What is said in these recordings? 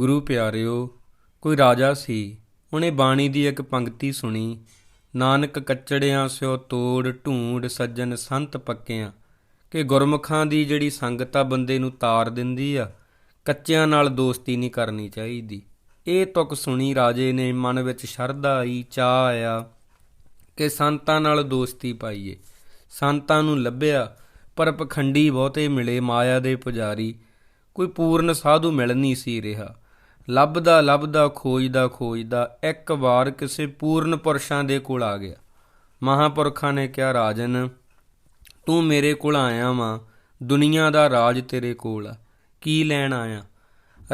ਗੁਰੂ ਪਿਆਰਿਓ, ਕੋਈ ਰਾਜਾ ਸੀ, ਉਹਨੇ ਬਾਣੀ ਦੀ ਇੱਕ ਪੰਕਤੀ ਸੁਣੀ, ਨਾਨਕ ਕੱਚੜਿਆਂ ਸਿਓ ਤੋੜ ਢੂੰਡ ਸੱਜਣ ਸੰਤ ਪੱਕਿਆਂ, ਕਿ ਗੁਰਮੁਖਾਂ ਦੀ ਜਿਹੜੀ ਸੰਗਤ ਆ ਬੰਦੇ ਨੂੰ ਤਾਰ ਦਿੰਦੀ ਆ, ਕੱਚਿਆਂ ਨਾਲ ਦੋਸਤੀ ਨਹੀਂ ਕਰਨੀ ਚਾਹੀਦੀ। ਇਹ ਤੁਕ ਸੁਣੀ ਰਾਜੇ ਨੇ, ਮਨ ਵਿੱਚ ਸ਼ਰਧਾ ਆਈ ਚਾਹ ਆਇਆ ਕਿ ਸੰਤਾਂ ਨਾਲ ਦੋਸਤੀ ਪਾਈਏ। ਸੰਤਾਂ ਨੂੰ ਲੱਭਿਆ, ਪਰ ਪਖੰਡੀ ਬਹੁਤੇ ਮਿਲੇ ਮਾਇਆ ਦੇ ਪੁਜਾਰੀ, ਕੋਈ ਪੂਰਨ ਸਾਧੂ ਮਿਲ ਨਹੀਂ ਸੀ ਰਿਹਾ। ਲੱਭਦਾ ਲੱਭਦਾ, ਖੋਜਦਾ ਖੋਜਦਾ, ਇੱਕ ਵਾਰ ਕਿਸੇ ਪੂਰਨ ਪੁਰਸ਼ਾਂ ਦੇ ਕੋਲ ਆ ਗਿਆ। ਮਹਾਪੁਰਖਾਂ ਨੇ ਕਿਹਾ, ਰਾਜਨ, ਤੂੰ ਮੇਰੇ ਕੋਲ ਆਇਆ ਵਾਂ, ਦੁਨੀਆ ਦਾ ਰਾਜ ਤੇਰੇ ਕੋਲ ਆ। ਕੀ ਲੈਣ ਆਇਆ?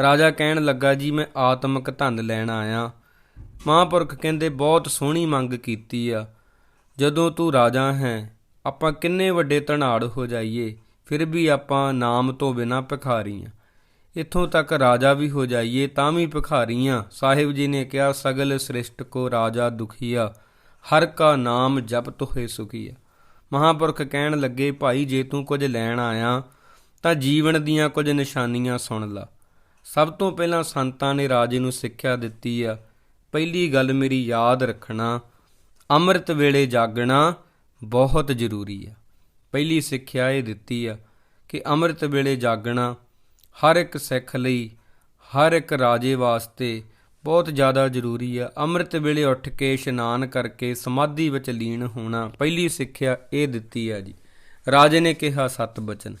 ਰਾਜਾ ਕਹਿਣ ਲੱਗਾ, ਜੀ, ਮੈਂ ਆਤਮਿਕ ਧਨ ਲੈਣ ਆਇਆ। ਮਹਾਂਪੁਰਖ ਕਹਿੰਦੇ, ਬਹੁਤ ਸੋਹਣੀ ਮੰਗ ਕੀਤੀ ਆ। ਜਦੋਂ ਤੂੰ ਰਾਜਾ ਹੈ, ਆਪਾਂ ਕਿੰਨੇ ਵੱਡੇ ਧਨਾੜ ਹੋ ਜਾਈਏ, ਫਿਰ ਵੀ ਆਪਾਂ ਨਾਮ ਤੋਂ ਬਿਨਾ ਭਿਖਾਰੀ ਆ। ਇੱਥੋਂ ਤੱਕ ਰਾਜਾ ਵੀ ਹੋ ਜਾਈਏ, ਤਾਂ ਵੀ ਭਿਖਾਰੀ ਆ ਸਾਹਿਬ ਜੀ ਨੇ ਕਿਹਾ, ਸਗਲ ਸ੍ਰਿਸ਼ਟ ਕੋ ਰਾਜਾ ਦੁਖੀਆ, ਹਰ ਕਾ ਨਾਮ ਜਪਤ ਹੋਏ ਸੁਖੀਆ। ਮਹਾਂਪੁਰਖ ਕਹਿਣ ਲੱਗੇ, ਭਾਈ, ਜੇ ਤੂੰ ਕੁਝ ਲੈਣ ਆਇਆ, ਤਾਂ ਜੀਵਨ ਦੀਆਂ ਕੁਝ ਨਿਸ਼ਾਨੀਆਂ ਸੁਣ ਲਾ। ਸਭ ਤੋਂ ਪਹਿਲਾਂ ਸੰਤਾਂ ਨੇ ਰਾਜੇ ਨੂੰ ਸਿੱਖਿਆ ਦਿੱਤੀ ਆ। ਪਹਿਲੀ ਗੱਲ ਮੇਰੀ ਯਾਦ ਰੱਖਣਾ, ਅੰਮ੍ਰਿਤ ਵੇਲੇ ਜਾਗਣਾ ਬਹੁਤ ਜ਼ਰੂਰੀ ਆ। ਪਹਿਲੀ ਸਿੱਖਿਆ ਇਹ ਦਿੱਤੀ ਆ ਕਿ ਅੰਮ੍ਰਿਤ ਵੇਲੇ ਜਾਗਣਾ ਹਰ ਇੱਕ ਸਿੱਖ ਲਈ, ਹਰ ਇੱਕ ਰਾਜੇ ਵਾਸਤੇ ਬਹੁਤ ਜ਼ਿਆਦਾ ਜ਼ਰੂਰੀ ਆ। ਅੰਮ੍ਰਿਤ ਵੇਲੇ ਉੱਠ ਕੇ ਇਸ਼ਨਾਨ ਕਰਕੇ ਸਮਾਧੀ ਵਿੱਚ ਲੀਨ ਹੋਣਾ ਪਹਿਲੀ ਸਿੱਖਿਆ ਇਹ ਦਿੱਤੀ ਆ ਜੀ। ਰਾਜੇ ਨੇ ਕਿਹਾ, ਸਤ ਬਚਨ।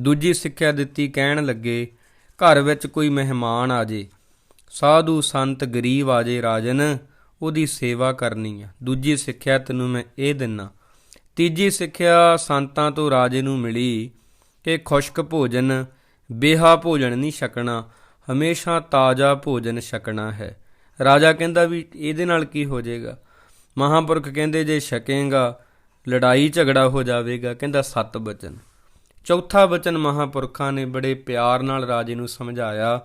ਦੂਜੀ ਸਿੱਖਿਆ ਦਿੱਤੀ, ਕਹਿਣ ਲੱਗੇ, ਘਰ ਵਿੱਚ ਕੋਈ ਮਹਿਮਾਨ ਆ ਜੇ, ਸਾਧੂ ਸੰਤ ਗਰੀਬ ਆ ਜੇ ਰਾਜਨ, ਉਹਦੀ ਸੇਵਾ ਕਰਨੀ ਆ। ਦੂਜੀ ਸਿੱਖਿਆ ਤੈਨੂੰ ਮੈਂ ਇਹ ਦਿੰਨਾ। ਤੀਜੀ ਸਿੱਖਿਆ ਸੰਤਾਂ ਤੋਂ ਰਾਜੇ ਨੂੰ ਮਿਲੀ ਕਿ ਖੁਸ਼ਕ ਭੋਜਨ ਬੇਹਾ ਭੋਜਨ ਨਹੀਂ ਛਕਣਾ, ਹਮੇਸ਼ਾ ਤਾਜ਼ਾ ਭੋਜਨ ਛਕਣਾ ਹੈ। ਰਾਜਾ ਕਹਿੰਦਾ ਵੀ ਇਹਦੇ ਨਾਲ ਕੀ ਹੋ ਜਾਏਗਾ? ਮਹਾਂਪੁਰਖ ਕਹਿੰਦੇ ਜੇ ਛਕੇਗਾ, ਲੜਾਈ ਝਗੜਾ ਹੋ ਜਾਵੇਗਾ, ਕਹਿੰਦਾ ਸਤ ਬਚਨ। ਚੌਥਾ ਬਚਨ ਮਹਾਂਪੁਰਖਾਂ ਨੇ ਬੜੇ ਪਿਆਰ ਨਾਲ ਰਾਜੇ ਨੂੰ ਸਮਝਾਇਆ,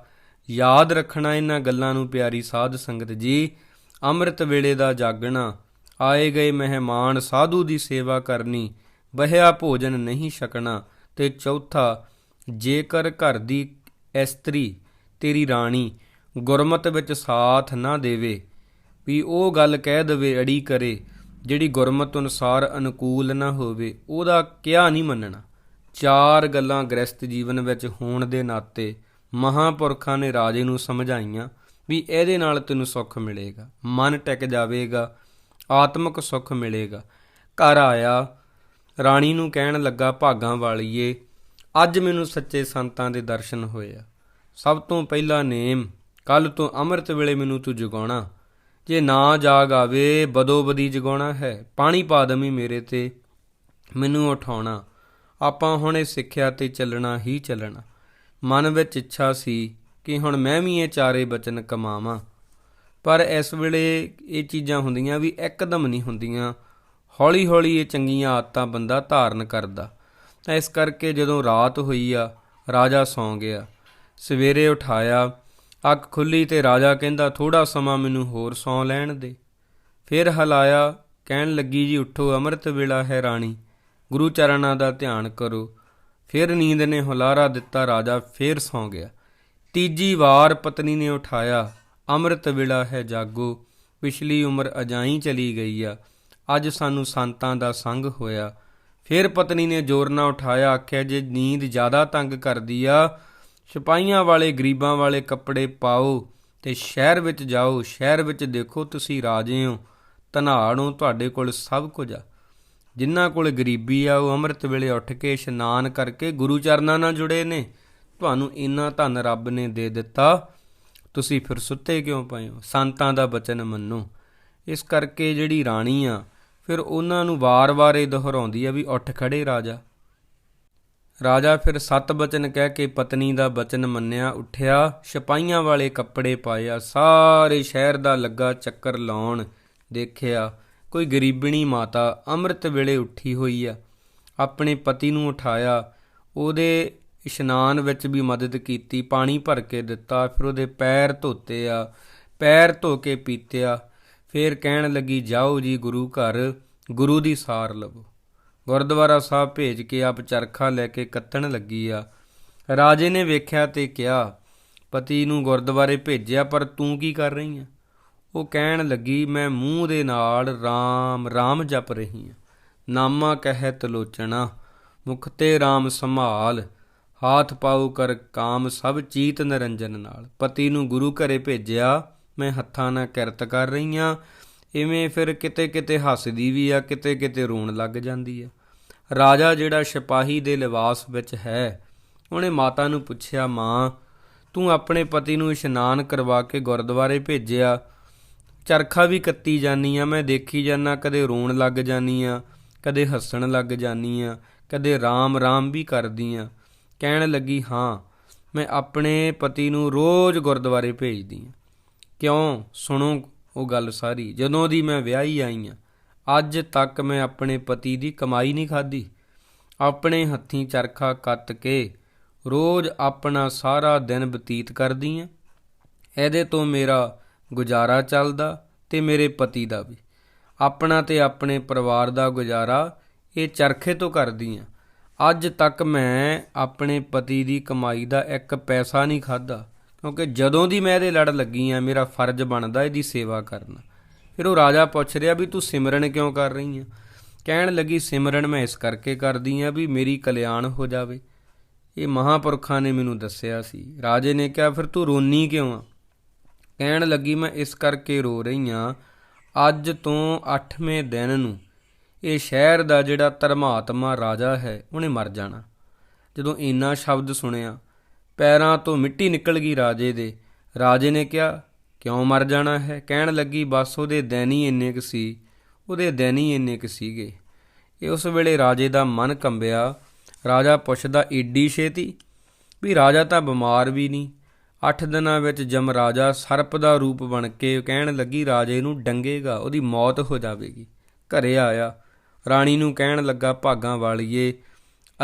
ਯਾਦ ਰੱਖਣਾ ਇਹਨਾਂ ਗੱਲਾਂ ਨੂੰ ਪਿਆਰੀ ਸਾਧ ਸੰਗਤ ਜੀ, ਅੰਮ੍ਰਿਤ ਵੇਲੇ ਦਾ ਜਾਗਣਾ, ਆਏ ਗਏ ਮਹਿਮਾਨ ਸਾਧੂ ਦੀ ਸੇਵਾ ਕਰਨੀ, ਬਹਿਆ ਭੋਜਨ ਨਹੀਂ ਛਕਣਾ, ਤੇ ਚੌਥਾ ਜੇਕਰ ਘਰ ਦੀ ਇਸਤਰੀ ਤੇਰੀ ਰਾਣੀ ਗੁਰਮਤ ਵਿੱਚ ਸਾਥ ਨਾ ਦੇਵੇ, ਵੀ ਉਹ ਗੱਲ ਕਹਿ ਦੇਵੇ, ਅੜੀ ਕਰੇ, ਜਿਹੜੀ ਗੁਰਮਤ ਅਨੁਸਾਰ ਅਨੁਕੂਲ ਨਾ ਹੋਵੇ, ਉਹਦਾ ਕਿਹਾ ਨਹੀਂ ਮੰਨਣਾ। ਚਾਰ ਗੱਲਾਂ ਗ੍ਰਸਤ ਜੀਵਨ ਵਿੱਚ ਹੋਣ ਦੇ ਨਾਤੇ ਮਹਾਪੁਰਖਾਂ ਨੇ ਰਾਜੇ ਨੂੰ ਸਮਝਾਈਆਂ ਵੀ ਇਹਦੇ ਨਾਲ ਤੈਨੂੰ ਸੁੱਖ ਮਿਲੇਗਾ। ਮਨ ਟਿਕ ਜਾਵੇਗਾ, ਆਤਮਿਕ ਸੁੱਖ ਮਿਲੇਗਾ। ਘਰ ਆਇਆ, ਰਾਣੀ ਨੂੰ ਕਹਿਣ ਲੱਗਾ, ਭਾਗਾਂ ਵਾਲੀਏ ਅੱਜ ਮੈਨੂੰ ਸੱਚੇ ਸੰਤਾਂ ਦੇ ਦਰਸ਼ਨ ਹੋਏ ਆ। ਸਭ ਤੋਂ ਪਹਿਲਾ ਨੇਮ ਕੱਲ ਤੋਂ ਅੰਮ੍ਰਿਤ ਵੇਲੇ ਮੈਨੂੰ ਤੂੰ ਜਗਾਉਣਾ। ਜੇ ਨਾ ਜਾਗ ਆਵੇ, ਬਦੋ ਬਦੀ ਜਗਾਉਣਾ ਹੈ। ਪਾਣੀ ਪਾ ਦਮੀ ਮੇਰੇ ਤੇ, ਮੈਨੂੰ ਉਠਾਉਣਾ। ਆਪਾਂ ਹੁਣ ਇਹ ਸਿੱਖਿਆ ਤੇ ਚੱਲਣਾ ਹੀ ਚੱਲਣਾ। ਮਨ ਵਿੱਚ ਇੱਛਾ ਸੀ ਕਿ ਹੁਣ ਮੈਂ ਵੀ ਇਹ ਚਾਰੇ ਬਚਨ ਕਮਾਵਾਂ। ਪਰ ਇਸ ਵੇਲੇ ਇਹ ਚੀਜ਼ਾਂ ਹੁੰਦੀਆਂ ਵੀ ਇੱਕਦਮ ਨਹੀਂ ਹੁੰਦੀਆਂ। ਹੌਲੀ ਹੌਲੀ ਇਹ ਚੰਗੀਆਂ ਆਦਤਾਂ ਬੰਦਾ ਧਾਰਨ ਕਰਦਾ। ਤਾਂ ਇਸ ਕਰਕੇ ਜਦੋਂ ਰਾਤ ਹੋਈ ਆ, ਰਾਜਾ ਸੌਂ ਗਿਆ। ਸਵੇਰੇ ਉਠਾਇਆ, ਅੱਖ ਖੁੱਲੀ ਤੇ ਰਾਜਾ ਕਹਿੰਦਾ ਥੋੜਾ ਸਮਾਂ ਮੈਨੂੰ ਹੋਰ ਸੌਂ ਲੈਣ ਦੇ। ਫਿਰ ਹਲਾਇਆ, ਕਹਿਣ ਲੱਗੀ, ਜੀ ਉੱਠੋ, ਅੰਮ੍ਰਿਤ ਵੇਲਾ ਹੈ ਰਾਣੀ, ਗੁਰੂ ਚਰਨਾਂ ਦਾ ਧਿਆਨ ਕਰੋ। ਫਿਰ ਨੀਂਦ ਨੇ ਹੁਲਾਰਾ ਦਿੱਤਾ, ਰਾਜਾ ਫਿਰ ਸੌਂ ਗਿਆ। ਤੀਜੀ ਵਾਰ ਪਤਨੀ ਨੇ ਉਠਾਇਆ, ਅੰਮ੍ਰਿਤ ਵੇਲਾ ਹੈ, ਜਾਗੋ, ਪਿਛਲੀ ਉਮਰ ਅਜਾਈ ਚਲੀ ਗਈ ਆ, ਅੱਜ ਸਾਨੂੰ ਸੰਤਾਂ ਦਾ ਸੰਗ ਹੋਇਆ ਫਿਰ ਪਤਨੀ ਨੇ ਜ਼ੋਰ ਨਾਲ ਉਠਾਇਆ, ਆਖਿਆ, ਜੇ ਨੀਂਦ ਜ਼ਿਆਦਾ ਤੰਗ ਕਰਦੀ ਆ, ਸਿਪਾਹੀਆਂ ਵਾਲੇ, ਗਰੀਬਾਂ ਵਾਲੇ ਕੱਪੜੇ ਪਾਓ ਤੇ ਸ਼ਹਿਰ ਵਿੱਚ ਜਾਓ, ਸ਼ਹਿਰ ਵਿੱਚ ਦੇਖੋ ਤੁਸੀਂ ਰਾਜੇ ਹੋ, ਧਨਾੜੋਂ ਤੁਹਾਡੇ ਕੋਲ ਸਭ ਕੁਝ ਆ। ਜਿਨ੍ਹਾਂ ਕੋਲ ਗਰੀਬੀ ਆ, ਉਹ ਅੰਮ੍ਰਿਤ ਵੇਲੇ ਉੱਠ ਕੇ ਇਸ਼ਨਾਨ ਕਰਕੇ ਗੁਰੂ ਚਰਨਾਂ ਨਾਲ ਜੁੜੇ ਨੇ। ਤੁਹਾਨੂੰ ਇੰਨਾ ਧਨ ਰੱਬ ਨੇ ਦੇ ਦਿੱਤਾ, ਤੁਸੀਂ ਫਿਰ ਸੁੱਤੇ ਕਿਉਂ ਪਏ ਹੋ? ਸੰਤਾਂ ਦਾ ਬਚਨ ਮੰਨੋ। ਇਸ ਕਰਕੇ ਜਿਹੜੀ ਰਾਣੀ ਆ ਫਿਰ ਉਹਨਾਂ ਨੂੰ ਵਾਰ-ਵਾਰ ਇਹ ਦੁਹਰਾਉਂਦੀ ਆ ਵੀ ਉੱਠ ਖੜੇ ਰਾਜਾ। ਰਾਜਾ ਫਿਰ ਸਤ ਬਚਨ ਕਹਿ ਕੇ ਪਤਨੀ ਦਾ ਬਚਨ ਮੰਨਿਆ, ਉੱਠਿਆ, ਸਿਪਾਹੀਆਂ ਵਾਲੇ ਕੱਪੜੇ ਪਾਇਆ ਸਾਰੇ ਸ਼ਹਿਰ ਦਾ ਲੱਗਾ ਚੱਕਰ ਲਾਉਣ ਦੇਖਿਆ, ਕੋਈ ਗਰੀਬਣੀ ਮਾਤਾ ਅੰਮ੍ਰਿਤ ਵੇਲੇ ਉੱਠੀ ਹੋਈ ਆ। ਆਪਣੇ ਪਤੀ ਨੂੰ ਉਠਾਇਆ, ਉਹਦੇ ਇਸ਼ਨਾਨ ਵਿੱਚ ਵੀ ਮਦਦ ਕੀਤੀ, ਪਾਣੀ ਭਰ ਕੇ ਦਿੱਤਾ, ਫਿਰ ਉਹਦੇ ਪੈਰ ਧੋਤੇ ਆ, ਪੈਰ ਧੋ ਕੇ ਪੀਤਿਆ ਫਿਰ ਕਹਿਣ ਲੱਗੀ, ਜਾਓ ਜੀ ਗੁਰੂ ਘਰ, ਗੁਰੂ ਦੀ ਸਾਰ ਲਵੋ। ਗੁਰਦੁਆਰਾ ਸਾਹਿਬ ਭੇਜ ਕੇ ਆਪ ਚਰਖਾ ਲੈ ਕੇ ਕੱਤਣ ਲੱਗੀ ਆ। ਰਾਜੇ ਨੇ ਵੇਖਿਆ ਤੇ ਕਿਹਾ, ਪਤੀ ਨੂੰ ਗੁਰਦੁਆਰੇ ਭੇਜਿਆ, ਪਰ ਤੂੰ ਕੀ ਕਰ ਰਹੀ ਆ? ਉਹ ਕਹਿਣ ਲੱਗੀ, ਮੈਂ ਮੂੰਹ ਦੇ ਨਾਲ RAM RAM ਜਪ ਰਹੀ ਹਾਂ ਨਾਮਾ ਕਹਿ ਤਲੋਚਣਾ ਮੁਖ ਤੇ RAM ਸੰਭਾਲ। ਹਾਥ ਪਾਉ ਕਰ ਕਾਮ ਸਭ ਚੀਤ ਨਿਰੰਜਨ ਨਾਲ। ਪਤੀ ਨੂੰ ਗੁਰੂ ਘਰੇ ਭੇਜਿਆ ਮੈਂ ਹੱਥਾਂ ਨਾਲ ਕਿਰਤ ਕਰ ਰਹੀ ਹਾਂ, ਇਵੇਂ ਫਿਰ ਕਿਤੇ ਕਿਤੇ ਹੱਸਦੀ ਵੀ ਆ, ਕਿਤੇ ਕਿਤੇ ਰੋਣ ਲੱਗ ਜਾਂਦੀ ਆ। ਰਾਜਾ ਜਿਹੜਾ ਸਿਪਾਹੀ ਦੇ ਲਿਬਾਸ ਵਿੱਚ ਹੈ, ਉਹਨੇ ਮਾਤਾ ਨੂੰ ਪੁੱਛਿਆ, ਮਾਂ, ਤੂੰ ਆਪਣੇ ਪਤੀ ਨੂੰ ਇਸ਼ਨਾਨ ਕਰਵਾ ਕੇ ਗੁਰਦੁਆਰੇ ਭੇਜਿਆ। ਚਰਖਾ ਵੀ ਕੱਤੀ ਜਾਨੀ ਆ, ਮੈਂ ਦੇਖੀ ਜਾਨਾ ਕਦੇ ਰੋਣ ਲੱਗ ਜਾਨੀ ਆ, ਕਦੇ ਹੱਸਣ ਲੱਗ ਜਾਨੀ ਆ, ਕਦੇ ਰਾਮ ਰਾਮ ਵੀ ਕਰਦੀ ਆ। ਕਹਿਣ ਲੱਗੀ, ਹਾਂ, ਮੈਂ ਆਪਣੇ ਪਤੀ ਨੂੰ ਰੋਜ਼ ਗੁਰਦੁਆਰੇ ਭੇਜਦੀ ਆ। ਕਿਉਂ? ਸੁਣੋ ਉਹ ਗੱਲ ਸਾਰੀ। ਜਦੋਂ ਦੀ ਮੈਂ ਵਿਆਹੀ ਆਈ ਆ, ਅੱਜ ਤੱਕ ਮੈਂ ਆਪਣੇ ਪਤੀ ਦੀ ਕਮਾਈ ਨਹੀਂ ਖਾਧੀ। ਆਪਣੇ ਹੱਥੀਂ ਚਰਖਾ ਕੱਤ ਕੇ ਰੋਜ਼ ਆਪਣਾ ਸਾਰਾ ਦਿਨ ਬਤੀਤ ਕਰਦੀ ਆ। ਇਹਦੇ ਤੋਂ ਮੇਰਾ ਗੁਜ਼ਾਰਾ ਚੱਲਦਾ ਤੇ ਮੇਰੇ ਪਤੀ ਦਾ ਵੀ। ਆਪਣਾ ਤੇ ਆਪਣੇ ਪਰਿਵਾਰ ਦਾ ਗੁਜ਼ਾਰਾ ਇਹ ਚਰਖੇ ਤੋਂ ਕਰਦੀ ਆ। ਅੱਜ ਤੱਕ ਮੈਂ ਆਪਣੇ ਪਤੀ ਦੀ ਕਮਾਈ ਦਾ ਇੱਕ ਪੈਸਾ ਨਹੀਂ ਖਾਦਾ ਕਿਉਂਕਿ ਜਦੋਂ ਦੀ ਮੈਂ ਇਹਦੇ ਲੜ ਲੱਗੀ ਆ, ਮੇਰਾ ਫਰਜ਼ ਬਣਦਾ ਇਹਦੀ ਸੇਵਾ ਕਰਨਾ। ਫਿਰ ਉਹ ਰਾਜਾ ਪੁੱਛ ਰਿਹਾ ਵੀ ਤੂੰ ਸਿਮਰਨ ਕਿਉਂ ਕਰ ਰਹੀ ਆ? ਕਹਿਣ ਲੱਗੀ, ਸਿਮਰਨ ਮੈਂ ਇਸ ਕਰਕੇ ਕਰਦੀ ਆ ਵੀ ਮੇਰੀ ਕਲਿਆਣ ਹੋ ਜਾਵੇ। ਇਹ ਮਹਾਪੁਰਖਾਂ ਨੇ ਮੈਨੂੰ ਦੱਸਿਆ ਸੀ। ਰਾਜੇ ਨੇ ਕਿਹਾ, ਫਿਰ ਤੂੰ ਰੋਨੀ ਕਿਉਂ ਆ? ਕਹਿਣ ਲੱਗੀ, ਮੈਂ ਇਸ ਕਰਕੇ ਰੋ ਰਹੀ ਆ, ਅੱਜ ਤੋਂ 8ਵੇਂ ਦਿਨ ਨੂੰ ਇਹ ਸ਼ਹਿਰ ਦਾ ਜਿਹੜਾ ਧਰਮਾਤਮਾ ਰਾਜਾ ਹੈ, ਉਹਨੇ ਮਰ ਜਾਣਾ। ਜਦੋਂ ਇੰਨਾ ਸ਼ਬਦ ਸੁਣਿਆ ਪੈਰਾਂ ਤੋਂ ਮਿੱਟੀ ਨਿਕਲ ਗਈ ਰਾਜੇ ਦੇ। ਰਾਜੇ ਨੇ ਕਿਹਾ, ਕਿਉਂ ਮਰ ਜਾਣਾ ਹੈ? ਕਹਿਣ ਲੱਗੀ, ਬਸ ਉਹਦੇ ਦੈਨੀ ਇੰਨੇ ਕੁ ਸੀ, ਉਹਦੇ ਦੈਨੀ ਇੰਨੇ ਕੁ ਸੀਗੇ। ਇਹ ਉਸ ਵੇਲੇ ਰਾਜੇ ਦਾ ਮਨ ਕੰਬਿਆ। ਰਾਜਾ ਪੁੱਛਦਾ, ਏਡੀ ਛੇਤੀ? ਵੀ ਰਾਜਾ ਤਾਂ ਬਿਮਾਰ ਵੀ ਨਹੀਂ। 8 ਦਿਨਾਂ ਵਿੱਚ ਜਮ ਰਾਜਾ ਸਰਪ ਦਾ ਰੂਪ ਬਣ ਕੇ ਕਹਿਣ ਲੱਗੀ, ਰਾਜੇ ਨੂੰ ਡੰਗੇਗਾ, ਉਹਦੀ ਮੌਤ ਹੋ ਜਾਵੇਗੀ। ਘਰੇ ਆਇਆ। ਰਾਣੀ ਨੂੰ ਕਹਿਣ ਲੱਗਾ, ਭਾਗਾਂ ਵਾਲੀਏ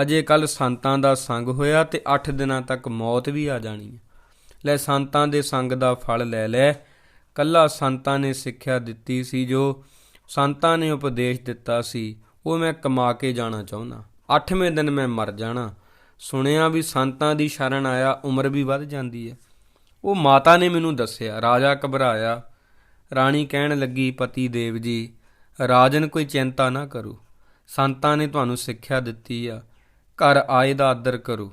ਅਜੇ ਕੱਲ ਸੰਤਾਂ ਦਾ ਸੰਗ ਹੋਇਆ ਤੇ 8 ਦਿਨਾਂ ਤੱਕ ਮੌਤ ਵੀ ਆ ਜਾਣੀ ਹੈ। ਲੈ ਸੰਤਾਂ ਦੇ ਸੰਗ ਦਾ ਫਲ ਲੈ ਲੈ। ਕੱਲਾ ਸੰਤਾਂ ਨੇ ਸਿੱਖਿਆ ਦਿੱਤੀ ਸੀ ਜੋ ਸੰਤਾਂ ਨੇ ਉਪਦੇਸ਼ ਦਿੱਤਾ ਸੀ, ਉਹ ਮੈਂ ਕਮਾ ਕੇ ਜਾਣਾ ਚਾਹੁੰਦਾ। 8ਵੇਂ ਦਿਨ ਮੈਂ ਮਰ ਜਾਣਾ। ਸੁਣਿਆ ਵੀ ਸੰਤਾਂ ਦੀ ਸ਼ਰਨ ਆਇਆ, ਉਮਰ ਵੀ ਵੱਧ ਜਾਂਦੀ ਹੈ। ਉਹ ਮਾਤਾ ਨੇ ਮੈਨੂੰ ਦੱਸਿਆ, ਰਾਜਾ ਘਬਰਾਇਆ। ਰਾਣੀ ਕਹਿਣ ਲੱਗੀ, ਪਤੀ ਦੇਵ ਜੀ, ਰਾਜਨ ਕੋਈ ਚਿੰਤਾ ਨਾ ਕਰੋ। ਸੰਤਾਂ ਨੇ ਤੁਹਾਨੂੰ ਸਿੱਖਿਆ ਦਿੱਤੀ ਆ। ਘਰ ਆਏ ਦਾ ਆਦਰ ਕਰੋ,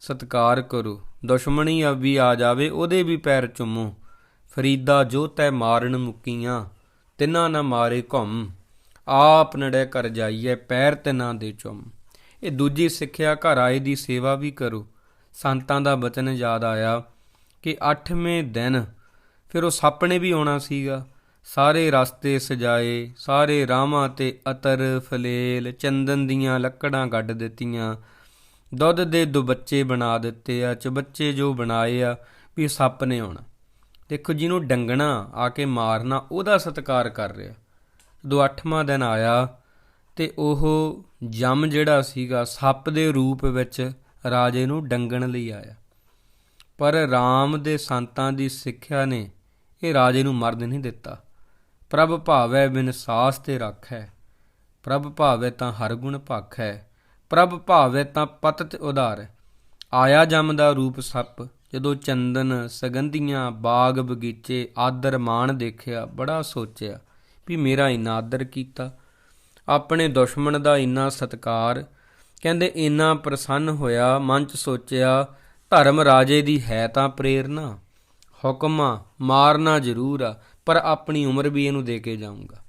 ਸਤਕਾਰ ਕਰੋ। ਦੁਸ਼ਮਣੀ ਆ ਵੀ ਆ ਜਾਵੇ, ਉਹਦੇ ਵੀ ਪੈਰ ਚੁੰਮੋ। ਫਰੀਦਾ ਜੋ ਤੈ ਮਾਰਨ ਮੁਕੀਆਂ, ਤਿਨਾਂ ਨਾ ਮਾਰੇ ਘੁੰਮ। ਆਪ ਨੜੇ ਕਰ ਜਾਈਏ, ਪੈਰ ਤੇ ਦੇ ਚੁੰਮ। ਇਹ ਦੂਜੀ ਸਿੱਖਿਆ ਘਰ ਆਏ ਦੀ ਸੇਵਾ ਵੀ ਕਰੋ। ਸੰਤਾਂ ਦਾ ਬਚਨ ਯਾਦ ਆਇਆ ਕਿ 8ਵੇਂ ਦਿਨ, ਫਿਰ ਉਹ ਸੱਪ ਨੇ ਵੀ ਆਉਣਾ ਸੀਗਾ। ਸਾਰੇ ਰਸਤੇ ਸਜਾਏ, ਸਾਰੇ ਰਾਹਾਂ ਤੇ ਅਤਰ ਫਲੇਲ, ਚੰਦਨ ਦੀਆਂ ਲੱਕੜਾਂ ਗੱਡ ਦਿੱਤੀਆਂ। ਦੁੱਧ ਦੇ ਦੋ ਬਣਾ ਦਿੱਤੇ ਆ, ਚਬੱਚੇ ਜੋ ਬਣਾਏ ਆ, ਵੀ ਸੱਪ ਨੇ ਆਉਣਾ। ਦੇਖੋ ਜਿਹਨੂੰ ਡੰਗਣਾ, ਆ ਕੇ ਮਾਰਨਾ, ਉਹਦਾ ਸਤਿਕਾਰ ਕਰ ਰਿਹਾ। ਜਦੋਂ 8ਵਾਂ ਦਿਨ ਆਇਆ ਤੇ ਉਹ ਜਮ ਜਿਹੜਾ ਸੀਗਾ, ਸੱਪ ਦੇ ਰੂਪ ਵਿੱਚ ਰਾਜੇ ਨੂੰ ਡੰਗਣ ਲਈ ਆਇਆ। ਪਰ RAM ਦੇ ਸੰਤਾਂ ਦੀ ਸਿੱਖਿਆ ਨੇ ਇਹ ਰਾਜੇ ਨੂੰ ਮਰਨ ਨਹੀਂ ਦਿੱਤਾ। ਪ੍ਰਭ ਭਾਵੈ ਬਿਨ ਸਾਸ ਤੇ ਰੱਖੈ। ਪ੍ਰਭ ਭਾਵੈ ਤਾਂ ਹਰ ਗੁਣ ਭਾਖੈ ਪ੍ਰਭ ਭਾਵੈ ਤਾਂ ਪਤ ਤੇ ਉਧਾਰ। ਆਇਆ ਜਮ ਦਾ ਰੂਪ ਸੱਪ, ਜਦੋਂ ਚੰਦਨ ਸਗੰਧੀਆਂ ਬਾਗ ਬਗੀਚੇ ਆਦਰ ਮਾਣ ਦੇਖਿਆ, ਬੜਾ ਸੋਚਿਆ ਵੀ ਮੇਰਾ ਇਨਾ ਆਦਰ ਕੀਤਾ। ਆਪਣੇ ਦੁਸ਼ਮਣ ਦਾ ਇੰਨਾ ਸਤਕਾਰ, ਕਹਿੰਦੇ ਇੰਨਾ ਪ੍ਰਸੰਨ ਹੋਇਆ, ਮਨ ਚ ਸੋਚਿਆ, ਧਰਮ ਰਾਜੇ ਦੀ ਹੈ ਤਾਂ ਪ੍ਰੇਰਣਾ। ਹੁਕਮਾ ਮਾਰਨਾ ਜ਼ਰੂਰ ਆ ਪਰ ਆਪਣੀ ਉਮਰ ਵੀ ਇਹਨੂੰ ਦੇ ਕੇ ਜਾਊਂਗਾ।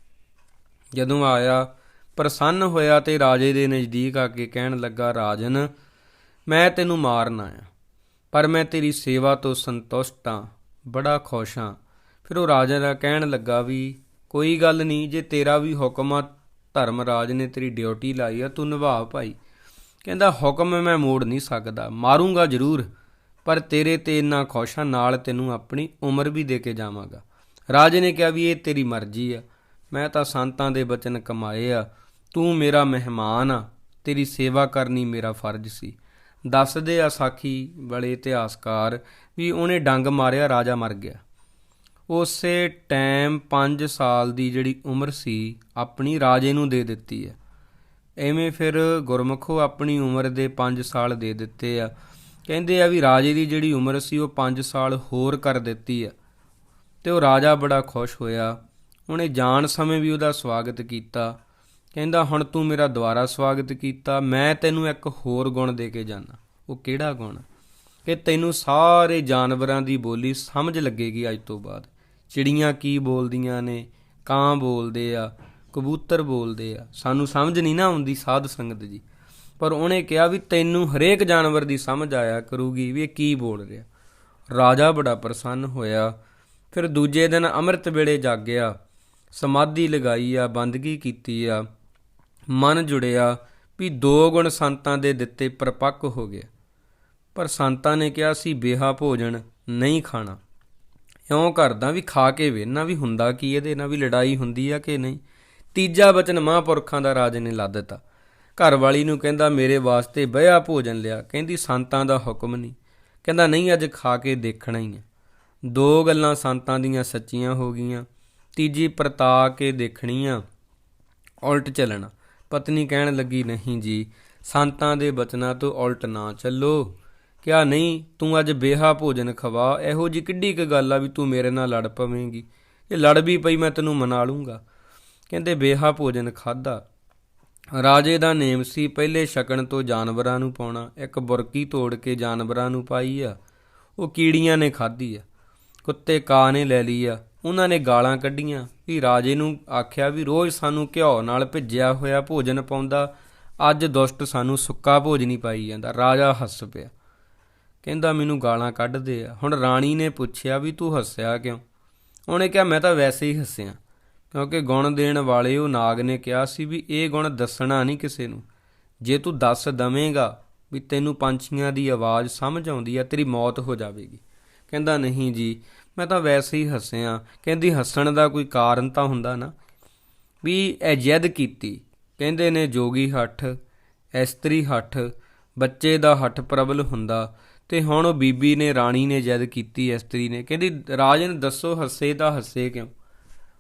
ਜਦੋਂ ਆਇਆ, ਪ੍ਰਸੰਨ ਹੋਇਆ ਤੇ ਰਾਜੇ ਦੇ ਨਜ਼ਦੀਕ ਆ ਕੇ ਕਹਿਣ ਲੱਗਾ, ਰਾਜਨ, ਮੈਂ ਤੈਨੂੰ ਮਾਰਨ ਆਇਆ, ਪਰ ਮੈਂ ਤੇਰੀ ਸੇਵਾ ਤੋਂ ਸੰਤੁਸ਼ਟ ਹਾਂ, ਬੜਾ ਖੁਸ਼ ਹਾਂ। ਫਿਰ ਉਹ ਰਾਜਾ ਦਾ ਕਹਿਣ ਲੱਗਾ ਵੀ, ਕੋਈ ਗੱਲ ਨਹੀਂ, ਜੇ ਤੇਰਾ ਵੀ ਹੁਕਮ ਆ ਧਰਮ ਰਾਜ ਨੇ ਤੇਰੀ ਡਿਊਟੀ ਲਾਈ ਆ, ਤੂੰ ਨਿਭਾ ਭਾਈ। ਕਹਿੰਦਾ, ਹੁਕਮ ਮੈਂ ਮੋੜ ਨਹੀਂ ਸਕਦਾ, ਮਾਰੂੰਗਾ ਜ਼ਰੂਰ, ਪਰ ਤੇਰੇ ਤੇ ਇੰਨਾ ਖੁਸ਼ ਹਾਂ ਨਾਲ ਤੈਨੂੰ ਆਪਣੀ ਉਮਰ ਵੀ ਦੇ ਕੇ ਜਾਵਾਂਗਾ। ਰਾਜੇ ਨੇ ਕਿਹਾ ਵੀ ਇਹ ਤੇਰੀ ਮਰਜ਼ੀ ਆ। ਮੈਂ ਤਾਂ ਸੰਤਾਂ ਦੇ ਬਚਨ ਕਮਾਏ ਆ। ਤੂੰ ਮੇਰਾ ਮਹਿਮਾਨ ਆ। ਤੇਰੀ ਸੇਵਾ ਕਰਨੀ ਮੇਰਾ ਫਰਜ਼ ਸੀ। ਦੱਸਦੇ ਆ ਸਾਖੀ ਵਾਲੇ ਇਤਿਹਾਸਕਾਰ ਵੀ ਉਹਨੇ ਡੰਗ ਮਾਰਿਆ, ਰਾਜਾ ਮਰ ਗਿਆ। ਉਸੇ ਟਾਈਮ 5 ਸਾਲ ਦੀ ਜਿਹੜੀ ਉਮਰ ਸੀ, ਆਪਣੀ ਰਾਜੇ ਨੂੰ ਦੇ ਦਿੱਤੀ ਹੈ ਐਵੇਂ ਫਿਰ ਗੁਰਮਖੋ ਆਪਣੀ ਉਮਰ ਦੇ 5 ਸਾਲ ਦੇ ਦਿੱਤੇ ਆ। ਕਹਿੰਦੇ ਆ ਵੀ ਰਾਜੇ ਦੀ ਜਿਹੜੀ ਉਮਰ ਸੀ, ਉਹ 5 ਸਾਲ ਹੋਰ ਕਰ ਦਿੱਤੀ ਆ। ਤੇ ਉਹ ਰਾਜਾ ਬੜਾ ਖੁਸ਼ ਹੋਇਆ। ਉਹਨੇ ਜਾਣ ਸਮੇਂ ਵੀ ਉਹਦਾ ਸਵਾਗਤ ਕੀਤਾ। ਕਹਿੰਦਾ, ਹੁਣ ਤੂੰ ਮੇਰਾ ਦੁਬਾਰਾ ਸਵਾਗਤ ਕੀਤਾ, ਮੈਂ ਤੈਨੂੰ ਇੱਕ ਹੋਰ ਗੁਣ ਦੇ ਕੇ ਜਾਣਾ ਉਹ ਕਿਹੜਾ ਗੁਣ? ਕਿ ਤੈਨੂੰ ਸਾਰੇ ਜਾਨਵਰਾਂ ਦੀ ਬੋਲੀ ਸਮਝ ਲੱਗੇਗੀ ਅੱਜ ਤੋਂ ਬਾਅਦ। ਚਿੜੀਆਂ ਕੀ ਬੋਲਦੀਆਂ ਨੇ, ਕਾਂ ਬੋਲਦੇ ਆ, ਕਬੂਤਰ ਬੋਲਦੇ ਆ। ਸਾਨੂੰ ਸਮਝ ਨਹੀਂ ਨਾ ਆਉਂਦੀ ਸਾਧ ਸੰਗਤ ਜੀ। ਪਰ ਉਹਨੇ ਕਿਹਾ ਵੀ ਤੈਨੂੰ ਹਰੇਕ ਜਾਨਵਰ ਦੀ ਸਮਝ ਆਇਆ ਕਰੂਗੀ ਵੀ ਇਹ ਕੀ ਬੋਲ ਰਿਹਾ। ਰਾਜਾ ਬੜਾ ਪ੍ਰਸੰਨ ਹੋਇਆ। ਫਿਰ ਦੂਜੇ ਦਿਨ ਅੰਮ੍ਰਿਤ ਵੇਲੇ ਜਾਗਿਆ, ਸਮਾਧੀ ਲਗਾਈ ਆ, ਬੰਦਗੀ ਕੀਤੀ ਆ, ਮਨ ਜੁੜਿਆ ਵੀ ਦੋ ਗੁਣ ਸੰਤਾਂ ਦੇ ਦਿੱਤੇ ਪਰਪੱਕ ਹੋ ਗਿਆ ਪਰ ਸੰਤਾਂ ਨੇ ਕਿਹਾ ਸੀ, ਬੇਹਾ ਭੋਜਨ ਨਹੀਂ ਖਾਣਾ। ਇਉਂ ਕਰਦਾ ਵੀ ਖਾ ਕੇ ਵੇਖਣਾ ਵੀ ਹੁੰਦਾ ਕੀ ਇਹਦੇ ਨਾਲ ਵੀ ਲੜਾਈ ਹੁੰਦੀ ਆ ਕਿ ਨਹੀਂ? ਤੀਜਾ ਬਚਨ ਮਹਾਂਪੁਰਖਾਂ ਦਾ ਰਾਜ ਨੇ ਲਾ ਦਿੱਤਾ। ਘਰ ਵਾਲੀ ਨੂੰ ਕਹਿੰਦਾ, ਮੇਰੇ ਵਾਸਤੇ ਬਹਿਆ ਭੋਜਨ ਲਿਆ। ਕਹਿੰਦੀ, ਸੰਤਾਂ ਦਾ ਹੁਕਮ ਨਹੀਂ। ਕਹਿੰਦਾ, ਨਹੀਂ, ਅੱਜ ਖਾ ਕੇ ਦੇਖਣਾ ਹੀ ਹੈ ਦੋ ਗੱਲਾਂ ਸੰਤਾਂ ਦੀਆਂ ਸੱਚੀਆਂ ਹੋ ਗਈਆਂ, ਤੀਜੀ ਪਰਤਾ ਕੇ ਦੇਖਣੀਆਂ, ਉਲਟ ਚੱਲਣਾ। ਪਤਨੀ ਕਹਿਣ ਲੱਗੀ, ਨਹੀਂ ਜੀ, ਸੰਤਾਂ ਦੇ ਬਚਨਾਂ ਤੋਂ ਉਲਟ ਨਾ ਚੱਲੋ। ਕਿਆ ਨਹੀਂ, ਤੂੰ ਅੱਜ ਬੇਹਾ ਭੋਜਨ ਖਵਾ, ਇਹੋ ਜੀ ਕਿੱਡੀ ਕੁ ਗੱਲ ਆ ਵੀ ਤੂੰ ਮੇਰੇ ਨਾਲ ਲੜ ਪਵੇਂਗੀ। ਜੇ ਲੜ ਵੀ ਪਈ, ਮੈਂ ਤੈਨੂੰ ਮਨਾ ਲੂੰਗਾ। ਕਹਿੰਦੇ, ਬੇਹਾ ਭੋਜਨ ਖਾਦਾ ਰਾਜੇ ਦਾ ਨੇਮ ਸੀ ਪਹਿਲੇ ਛਕਣ ਤੋਂ ਜਾਨਵਰਾਂ ਨੂੰ ਪਾਉਣਾ, ਇੱਕ ਬੁਰਕੀ ਤੋੜ ਕੇ ਜਾਨਵਰਾਂ ਨੂੰ ਪਾਈ ਆ। ਉਹ ਕੀੜੀਆਂ ਨੇ ਖਾਧੀ ਆ। ਕੁੱਤੇ ਕਾਂ ਨੇ ਲੈ ਲਈ ਆ ਉਹਨਾਂ ਨੇ ਗਾਲਾਂ ਕੱਢੀਆਂ। ਵੀ ਰਾਜੇ ਨੂੰ ਆਖਿਆ ਵੀ ਰੋਜ਼ ਸਾਨੂੰ ਘਿਓ ਨਾਲ ਭਿੱਜਿਆ ਹੋਇਆ ਭੋਜਨ ਪਾਉਂਦਾ। ਅੱਜ ਦੁਸ਼ਟ ਸਾਨੂੰ ਸੁੱਕਾ ਭੋਜਨ ਹੀ ਪਾਈ ਜਾਂਦਾ। ਰਾਜਾ ਹੱਸ ਪਿਆ। ਕਹਿੰਦਾ, ਮੈਨੂੰ ਗਾਲਾਂ ਕੱਢਦੇ ਆ। ਹੁਣ ਰਾਣੀ ਨੇ ਪੁੱਛਿਆ ਵੀ ਤੂੰ ਹੱਸਿਆ ਕਿਉਂ? ਉਹਨੇ ਕਿਹਾ, ਮੈਂ ਤਾਂ ਵੈਸੇ ਹੀ ਹੱਸਿਆ। ਕਿਉਂਕਿ ਗੁਣ ਦੇਣ ਵਾਲੇ ਉਹ ਨਾਗ ਨੇ ਕਿਹਾ ਸੀ ਵੀ ਇਹ ਗੁਣ ਦੱਸਣਾ ਨਹੀਂ ਕਿਸੇ ਨੂੰ। ਜੇ ਤੂੰ ਦੱਸ ਦਵੇਂਗਾ ਵੀ ਤੈਨੂੰ ਪੰਛੀਆਂ ਦੀ ਆਵਾਜ਼ ਸਮਝ ਆਉਂਦੀ ਆ, ਤੇਰੀ ਮੌਤ ਹੋ ਜਾਵੇਗੀ। ਕਹਿੰਦਾ, ਨਹੀਂ ਜੀ, ਮੈਂ ਤਾਂ ਵੈਸੇ ਹੀ ਹੱਸਿਆ। ਕਹਿੰਦੀ, ਹੱਸਣ ਦਾ ਕੋਈ ਕਾਰਨ ਤਾਂ ਹੁੰਦਾ ਨਾ? ਵੀ ਇਹ ਜਿੱਦ ਕੀਤੀ। ਕਹਿੰਦੇ ਨੇ, ਜੋਗੀ ਹੱਠ ਇਸਤਰੀ ਹੱਠ, ਬੱਚੇ ਦਾ ਹੱਠ ਪ੍ਰਬਲ ਹੁੰਦਾ। ਤੇ ਹੁਣ ਉਹ ਬੀਬੀ ਨੇ, ਰਾਣੀ ਨੇ ਜਿੱਦ ਕੀਤੀ ਇਸਤਰੀ ਨੇ। ਕਹਿੰਦੀ, ਰਾਜਨ, ਦੱਸੋ, ਹੱਸੇ ਤਾਂ ਹੱਸੇ ਕਿਉਂ?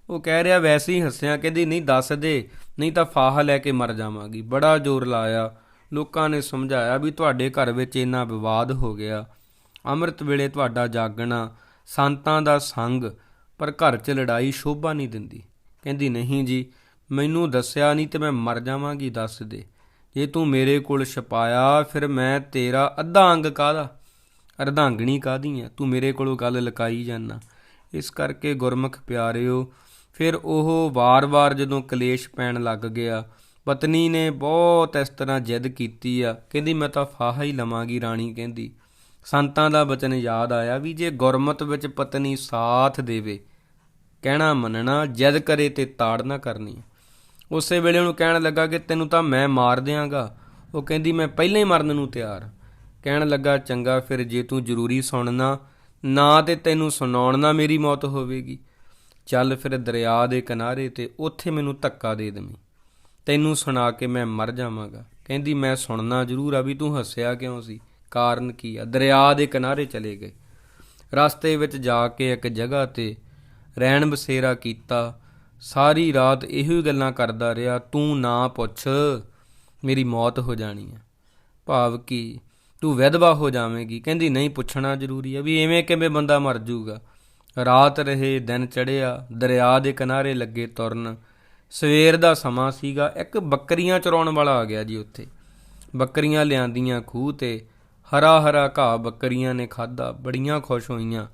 ਉਹ ਕਹਿ ਰਿਹਾ, ਵੈਸੇ ਹੀ ਹੱਸਿਆ। ਕਹਿੰਦੀ, ਨਹੀਂ, ਦੱਸ ਦੇ, ਨਹੀਂ ਤਾਂ ਫਾਹਾ ਲੈ ਕੇ ਮਰ ਜਾਵਾਂਗੀ। ਬੜਾ ਜ਼ੋਰ ਲਾਇਆ। ਲੋਕਾਂ ਨੇ ਸਮਝਾਇਆ ਵੀ ਤੁਹਾਡੇ ਘਰ ਵਿੱਚ ਇੰਨਾ ਵਿਵਾਦ ਹੋ ਗਿਆ। ਅੰਮ੍ਰਿਤ ਵੇਲੇ ਤੁਹਾਡਾ ਜਾਗਣਾ ਸੰਤਾਂ ਦਾ ਸੰਗ, ਪਰ ਘਰ 'ਚ ਲੜਾਈ ਸ਼ੋਭਾ ਨਹੀਂ ਦਿੰਦੀ। ਕਹਿੰਦੀ, ਨਹੀਂ ਜੀ, ਮੈਨੂੰ ਦੱਸਿਆ ਨਹੀਂ ਤੇ ਮੈਂ ਮਰ ਜਾਵਾਂਗੀ, ਦੱਸ ਦੇ। ਜੇ ਤੂੰ ਮੇਰੇ ਕੋਲ ਛਪਾਇਆ, ਫਿਰ ਮੈਂ ਤੇਰਾ ਅੱਧਾ ਅੰਗ ਕਾਦਾ ਅਰਧਾਂਗਣੀ ਕਾਦੀ ਆ ਤੂੰ ਮੇਰੇ ਕੋਲੋਂ ਗੱਲ ਲਕਾਈ ਜਾਨਾ। ਇਸ ਕਰਕੇ ਗੁਰਮੁਖ ਪਿਆਰਿਓ, ਫਿਰ ਉਹ ਵਾਰ-ਵਾਰ ਜਦੋਂ ਕਲੇਸ਼ ਪੈਣ ਲੱਗ ਗਿਆ, ਪਤਨੀ ਨੇ ਬਹੁਤ ਇਸ ਤਰ੍ਹਾਂ ਜਿੱਦ ਕੀਤੀ ਆ। ਕਹਿੰਦੀ, ਮੈਂ ਤਾਂ ਫਾਹਾ ਹੀ ਲਵਾਂਗੀ, ਰਾਣੀ ਕਹਿੰਦੀ। ਸੰਤਾਂ ਦਾ ਬਚਨ ਯਾਦ ਆਇਆ ਵੀ ਜੇ ਗੁਰਮਤ ਵਿੱਚ ਪਤਨੀ ਸਾਥ ਦੇਵੇ, ਕਹਿਣਾ ਮੰਨਣਾ, ਜਦ ਕਰੇ ਤੇ ਤਾੜ ਨਾ ਕਰਨੀ। ਉਸੇ ਵੇਲੇ ਉਹਨੂੰ ਕਹਿਣ ਲੱਗਾ ਕਿ ਤੈਨੂੰ ਤਾਂ ਮੈਂ ਮਾਰ ਦਿਆਂਗਾ। ਉਹ ਕਹਿੰਦੀ, ਮੈਂ ਪਹਿਲਾਂ ਹੀ ਮਰਨ ਨੂੰ ਤਿਆਰ ਕਹਿਣ ਲੱਗਾ, ਚੰਗਾ, ਫਿਰ ਜੇ ਤੂੰ ਜ਼ਰੂਰੀ ਸੁਣਨਾ, ਨਾ ਤੇ ਤੈਨੂੰ ਸੁਣਾਉਣ ਨਾ ਮੇਰੀ ਮੌਤ ਹੋਵੇਗੀ। ਚੱਲ ਫਿਰ ਦਰਿਆ ਦੇ ਕਿਨਾਰੇ ਤੇ ਉੱਥੇ ਮੈਨੂੰ ਧੱਕਾ ਦੇ ਦੇਵੀਂ। ਤੈਨੂੰ ਸੁਣਾ ਕੇ ਮੈਂ ਮਰ ਜਾਵਾਂਗਾ। ਕਹਿੰਦੀ, ਮੈਂ ਸੁਣਨਾ ਜ਼ਰੂਰ ਆ ਵੀ ਤੂੰ ਹੱਸਿਆ ਕਿਉਂ ਸੀ? ਕਾਰਨ ਕੀ ਆ? ਦਰਿਆ ਦੇ ਕਿਨਾਰੇ ਚਲੇ ਗਏ। ਰਸਤੇ ਵਿੱਚ ਜਾ ਕੇ ਇੱਕ ਜਗ੍ਹਾ ਤੇ ਰਹਿਣ ਬਸੇਰਾ ਕੀਤਾ। ਸਾਰੀ ਰਾਤ ਇਹੋ ਹੀ ਗੱਲਾਂ ਕਰਦਾ ਰਿਹਾ, ਤੂੰ ਨਾ ਪੁੱਛ, ਮੇਰੀ ਮੌਤ ਹੋ ਜਾਣੀ ਹੈ ਭਾਵ ਕੀ ਤੂੰ ਵਿਧਵਾ ਹੋ ਜਾਵੇਂਗੀ। ਕਹਿੰਦੀ, ਨਹੀਂ, ਪੁੱਛਣਾ ਜ਼ਰੂਰੀ ਹੈ ਵੀ ਐਵੇਂ ਕਿਵੇਂ ਬੰਦਾ ਮਰ ਜਾਊਗਾ ਰਾਤ ਰਹੇ, ਦਿਨ ਚੜਿਆ ਦਰਿਆ ਦੇ ਕਿਨਾਰੇ ਲੱਗੇ ਤੁਰਨ। ਸਵੇਰ ਦਾ ਸਮਾਂ ਸੀਗਾ, ਇੱਕ ਬੱਕਰੀਆਂ ਚਰਾਉਣ ਵਾਲਾ ਆ ਗਿਆ ਜੀ ਉੱਥੇ। ਬੱਕਰੀਆਂ ਲਿਆਂਦੀਆਂ ਖੂਹ ਤੇ ਹਰਾ ਹਰਾ ਘਾਹ ਬੱਕਰੀਆਂ ਨੇ ਖਾਦਾ ਬੜੀਆਂ ਖੁਸ਼ ਹੋਈਆਂ।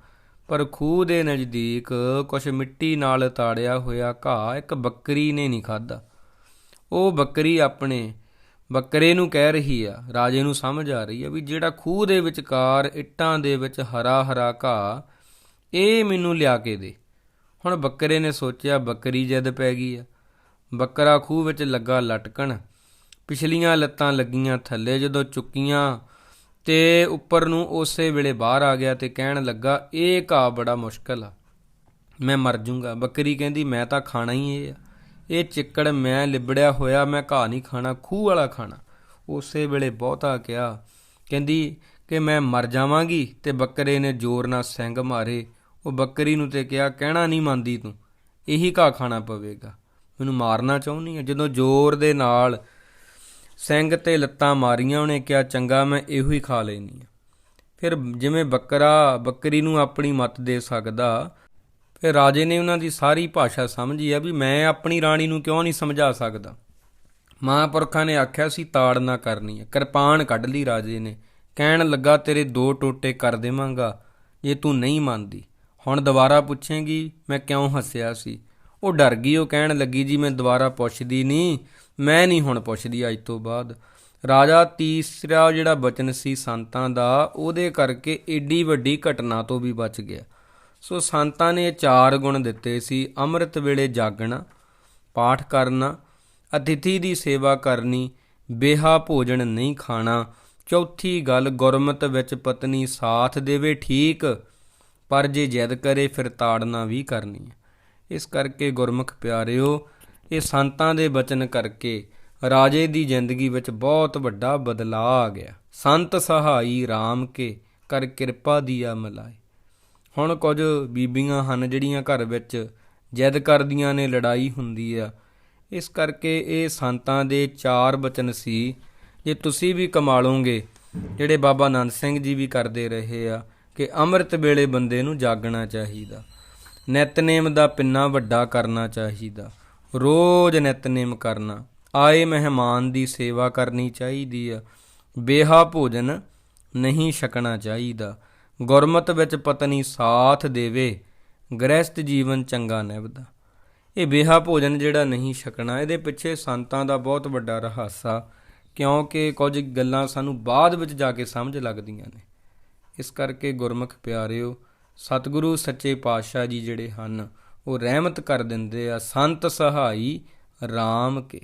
ਪਰ ਖੂਹ ਦੇ ਨਜ਼ਦੀਕ ਕੁਝ ਮਿੱਟੀ ਨਾਲ ਤਾੜਿਆ ਹੋਇਆ ਘਾਹ ਇੱਕ ਬੱਕਰੀ ਨੇ ਨਹੀਂ ਖਾਦਾ ਉਹ ਬੱਕਰੀ ਆਪਣੇ ਬੱਕਰੇ ਨੂੰ ਕਹਿ ਰਹੀ ਆ, ਰਾਜੇ ਨੂੰ ਸਮਝ ਆ ਰਹੀ ਆ ਵੀ ਜਿਹੜਾ ਖੂਹ ਦੇ ਵਿਚਕਾਰ ਇੱਟਾਂ ਦੇ ਵਿੱਚ ਹਰਾ ਹਰਾ ਘਾਹ, ਇਹ ਮੈਨੂੰ ਲਿਆ ਕੇ ਦੇ। ਹੁਣ ਬੱਕਰੇ ਨੇ ਸੋਚਿਆ ਬੱਕਰੀ ਜਦ ਪੈ ਗਈ ਆ। ਬੱਕਰਾ ਖੂਹ ਵਿੱਚ ਲੱਗਾ ਲਟਕਣ। ਪਿਛਲੀਆਂ ਲੱਤਾਂ ਲੱਗੀਆਂ ਥੱਲੇ ਜਦੋਂ ਚੁੱਕੀਆਂ ਤੇ ਉੱਪਰ ਨੂੰ ਉਸੇ ਵੇਲੇ ਬਾਹਰ ਆ ਗਿਆ ਤੇ ਕਹਿਣ ਲੱਗਾ, ਇਹ ਘਾਹ ਬੜਾ ਮੁਸ਼ਕਲ ਆ। ਮੈਂ ਮਰ ਜੂੰਗਾ। ਬੱਕਰੀ ਕਹਿੰਦੀ, ਮੈਂ ਤਾਂ ਖਾਣਾ ਹੀ ਇਹ ਆ। ਇਹ ਚਿੱਕੜ ਮੈਂ ਲਿਬੜਿਆ ਹੋਇਆ, ਮੈਂ ਘਾਹ ਨਹੀਂ ਖਾਣਾ, ਖੂਹ ਵਾਲਾ ਖਾਣਾ। ਉਸੇ ਵੇਲੇ ਬਹੁਤਾ ਕਿਹਾ, ਕਹਿੰਦੀ ਕਿ ਮੈਂ ਮਰ ਜਾਵਾਂਗੀ ਤੇ ਬੱਕਰੇ ਨੇ ਜ਼ੋਰ ਨਾਲ ਸਿੰਗ ਮਾਰੇ। ਉਹ ਬੱਕਰੀ ਨੂੰ ਤੇ ਕਿਹਾ, ਕਹਿਣਾ ਨਹੀਂ ਮੰਨਦੀ ਤੂੰ, ਇਹੀ ਘਾਹ ਖਾਣਾ ਪਵੇਗਾ। ਮੈਨੂੰ ਮਾਰਨਾ ਚਾਹੁੰਦੀ ਆ। ਜਦੋਂ ਜ਼ੋਰ ਦੇ ਨਾਲ ਸਿੰਘ ਤੇ ਲੱਤਾਂ ਮਾਰੀਆਂ, ਉਹਨੇ ਕਿਹਾ, ਚੰਗਾ, ਮੈਂ ਇਹੋ ਹੀ ਖਾ ਲੈਣੀ ਆ ਫਿਰ ਜਿਵੇਂ ਬੱਕਰਾ, ਬੱਕਰੀ ਨੂੰ ਆਪਣੀ ਮੱਤ ਦੇ ਸਕਦਾ, ਫਿਰ ਰਾਜੇ ਨੇ ਉਹਨਾਂ ਦੀ ਸਾਰੀ ਭਾਸ਼ਾ ਸਮਝੀ ਆ ਵੀ ਮੈਂ ਆਪਣੀ ਰਾਣੀ ਨੂੰ ਕਿਉਂ ਨਹੀਂ ਸਮਝਾ ਸਕਦਾ? ਮਹਾਂਪੁਰਖਾਂ ਨੇ ਆਖਿਆ ਸੀ, ਤਾੜ ਨਾ ਕਰਨੀ ਹੈ। ਕਿਰਪਾਨ ਕੱਢ ਲਈ ਰਾਜੇ ਨੇ। ਕਹਿਣ ਲੱਗਾ, ਤੇਰੇ ਦੋ ਟੋਟੇ ਕਰ ਦੇਵਾਂਗਾ, ਜੇ ਤੂੰ ਨਹੀਂ ਮੰਨਦੀ। ਹੁਣ ਦੁਬਾਰਾ ਪੁੱਛੇਗੀ, ਮੈਂ ਕਿਉਂ ਹੱਸਿਆ ਸੀ? ਉਹ ਡਰ ਗਈ, ਉਹ ਕਹਿਣ ਲੱਗੀ, ਜੀ, ਮੈਂ ਦੁਬਾਰਾ ਪੁੱਛਦੀ ਨਹੀਂ। ਮੈਂ ਨਹੀਂ ਹੁਣ ਪੁੱਛਦੀ ਅੱਜ ਤੋਂ ਬਾਅਦ। ਰਾਜਾ ਤੀਸਰਾ ਜਿਹੜਾ ਬਚਨ ਸੀ ਸੰਤਾਂ ਦਾ, ਉਹਦੇ ਕਰਕੇ ਏਡੀ ਵੱਡੀ ਘਟਨਾ ਤੋਂ ਵੀ ਬਚ ਗਿਆ। ਸੋ ਸੰਤਾਂ ਨੇ ਚਾਰ ਗੁਣ ਦਿੱਤੇ ਸੀ, ਅੰਮ੍ਰਿਤ ਵੇਲੇ ਜਾਗਣਾ, ਪਾਠ ਕਰਨਾ, ਅਤਿਥੀ ਦੀ ਸੇਵਾ ਕਰਨੀ, ਬੇਹਾ ਭੋਜਨ ਨਹੀਂ ਖਾਣਾ, ਚੌਥੀ ਗੱਲ ਗੁਰਮਤ ਵਿੱਚ ਪਤਨੀ ਸਾਥ ਦੇਵੇ ਠੀਕ, ਪਰ ਜੇ ਜਿੱਦ ਕਰੇ ਫਿਰ ਤਾੜਨਾ ਵੀ ਕਰਨੀ ਹੈ। ਇਸ ਕਰਕੇ ਗੁਰਮੁਖ ਪਿਆਰਿਓ ਇਹ ਸੰਤਾਂ ਦੇ ਬਚਨ ਕਰਕੇ ਰਾਜੇ ਦੀ ਜ਼ਿੰਦਗੀ ਵਿੱਚ ਬਹੁਤ ਵੱਡਾ ਬਦਲਾਅ ਆ ਗਿਆ। ਸੰਤ ਸਹਾਈ RAM ਕੇ ਕਰ ਕਿਰਪਾ ਦੀਆ ਮਲਾਈ ਹੁਣ ਕੁਝ ਬੀਬੀਆਂ ਹਨ ਜਿਹੜੀਆਂ ਘਰ ਵਿੱਚ ਜਿੱਦ ਕਰਦੀਆਂ ਨੇ, ਲੜਾਈ ਹੁੰਦੀ ਆ। ਇਸ ਕਰਕੇ ਇਹ ਸੰਤਾਂ ਦੇ ਚਾਰ ਬਚਨ ਸੀ। ਜੇ ਤੁਸੀਂ ਵੀ ਕਮਾਲੋਗੇ ਜਿਹੜੇ ਬਾਬਾ ਆਨੰਦ ਸਿੰਘ ਜੀ ਵੀ ਕਰਦੇ ਰਹੇ ਆ, ਕਿ ਅੰਮ੍ਰਿਤ ਵੇਲੇ ਬੰਦੇ ਨੂੰ ਜਾਗਣਾ ਚਾਹੀਦਾ, ਨਿਤਨੇਮ ਦਾ ਪਿੰਨਾ ਵੱਡਾ ਕਰਨਾ ਚਾਹੀਦਾ। ਰੋਜ਼ ਨਿਤਨੇਮ ਕਰਨਾ। ਆਏ ਮਹਿਮਾਨ ਦੀ ਸੇਵਾ ਕਰਨੀ ਚਾਹੀਦੀ ਆ। ਬੇਹਾ ਭੋਜਨ ਨਹੀਂ ਛਕਣਾ ਚਾਹੀਦਾ। ਗੁਰਮਤ ਵਿੱਚ ਪਤਨੀ ਸਾਥ ਦੇਵੇ, ਗ੍ਰਹਿਸਥ ਜੀਵਨ ਚੰਗਾ ਨਿਭਦਾ। ਇਹ ਬੇਹਾ ਭੋਜਨ ਜਿਹੜਾ ਨਹੀਂ ਛਕਣਾ, ਇਹਦੇ ਪਿੱਛੇ ਸੰਤਾਂ ਦਾ ਬਹੁਤ ਵੱਡਾ ਰਹੱਸਾ, ਕਿਉਂਕਿ ਕੁਝ ਗੱਲਾਂ ਸਾਨੂੰ ਬਾਅਦ ਵਿੱਚ ਜਾ ਕੇ ਸਮਝ ਲੱਗਦੀਆਂ ਨੇ। ਇਸ ਕਰਕੇ ਗੁਰਮੁਖ ਪਿਆਰਿਓ, ਸਤਿਗੁਰੂ ਸੱਚੇ ਪਾਤਸ਼ਾਹ ਜੀ ਜਿਹੜੇ ਹਨ ਉਹ ਰਹਿਮਤ ਕਰ ਦਿੰਦੇ ਆ, ਸੰਤ ਸਹਾਈ RAM ਕੇ।